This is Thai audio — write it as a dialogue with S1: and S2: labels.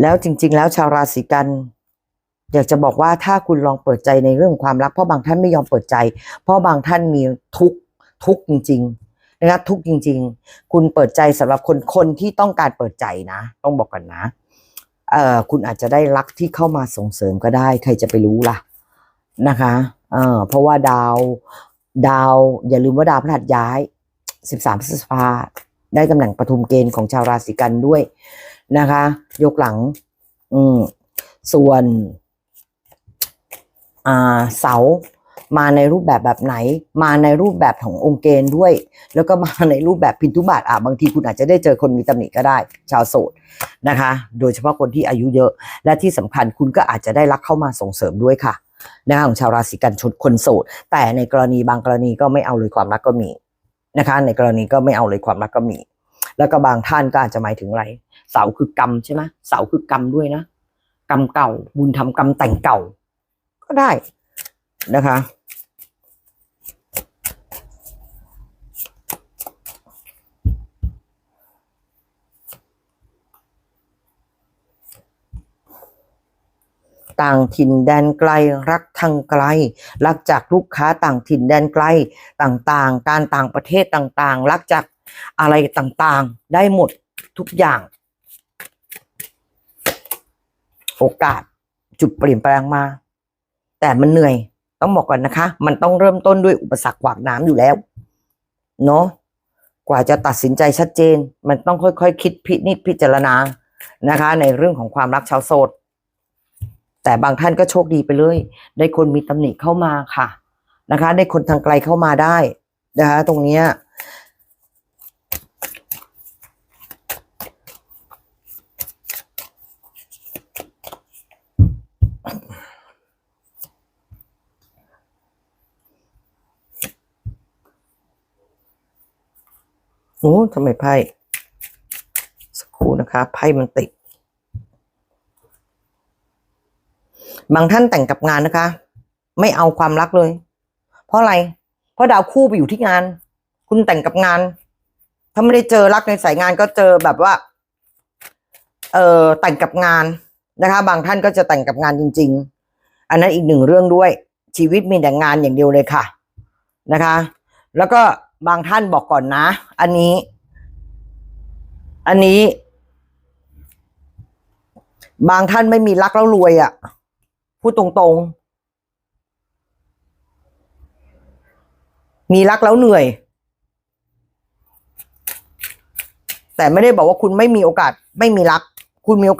S1: แล้วจริง ๆ แล้วชาวราศีกัน อยากจะบอกว่าถ้าคุณลองเปิดใจในเรื่องความรัก เพราะบางท่านไม่ยอมเปิดใจ เพราะบางท่านมีทุกทุกจริง ๆ นะครับทุกจริง ๆ คุณเปิดใจสำหรับคนคนที่ต้องการเปิดใจนะ ต้องบอกกันนะเอ่อคุณอาจจะได้รักที่เข้ามาส่งเสริมก็ได้ ใครจะไปรู้ล่ะนะคะเออเพราะว่าดาวดาว อย่าลืมว่าดาวพฤหัสย้าย 13พฤษภาได้ตำแหน่งปฐุมเกณฑ์ของชาวราศีกันด้วย นะคะ ยกหลัง อืม ส่วน อ่า เสา มาในรูปแบบแบบไหน มาในรูปแบบขององค์เกณฑ์ด้วย แล้วก็มาในรูปแบบพินทุบาทอะบางทีคุณอาจจะได้เจอคนมีตำหนิก็ได้ ชาวโสดนะคะ โดยเฉพาะคนที่อายุเยอะ และที่สำคัญคุณก็อาจจะได้รักเข้ามาส่งเสริมด้วยค่ะนะคะของชาวราศีกันชนคนโสด แต่ในกรณีบางกรณีก็ไม่เอาเลยความรักก็มีนะคะ ในกรณีก็ไม่เอาเลยความรักก็มี แล้วก็บางท่านก็อาจจะหมายถึงอะไร เสาคือกรรมใช่ไหมเสาคือกรรมด้วยนะ กรรมเก่า บุญทำกรรมแต่งเก่า ก็ได้นะคะ ต่างถิ่นแดนไกลรักทางไกล รักจากลูกค้าต่างถิ่นแดนไกลต่างๆ การต่างประเทศต่างๆ รักจาก อะไรต่างๆ ได้หมดทุกอย่าง โอกาสจุดเปลี่ยนแปลงมา แต่มันเหนื่อย ต้องบอกก่อนนะคะ มันต้องเริ่มต้นด้วยอุปสรรคขวากน้ำอยู่แล้ว เนาะกว่าจะตัดสินใจชัดเจน มันต้องค่อยๆคคิดพินิจพิจารณานะคะ ในเรื่องของความรักชาวโสดแต่บางท่านก็โชคดีไปเลย ได้คนมีตำหนิเข้ามาค่ะนะคะ ได้คนทางไกลเข้ามาได้นะคะตรงเนี้ย โอ้ทำไมไพ่สักครู่นะคะไพ่มันติด บางท่านแต่งกับงานนะคะ ไม่เอาความรักเลย เพราะอะไร เพราะดาวคู่ไปอยู่ที่งาน คุณแต่งกับงาน ถ้าไม่ได้เจอรักในสายงานก็เจอแบบว่า เออแต่งกับงานนะคะ บางท่านก็จะแต่งกับงานจริง ๆ อันนั้นอีกหนึ่งเรื่องด้วย ชีวิตมีแต่งานอย่างเดียวเลยค่ะ นะคะ แล้วก็ บางท่านบอกก่อนนะ อันนี้ อันนี้ บางท่านไม่มีรักแล้วรวยอะ่ะ พูดตรงๆ มีรักแล้วเหนื่อย แต่ไม่ได้บอกว่าคุณไม่มีโอกาส ไม่มีรัก คุณมีโอกาส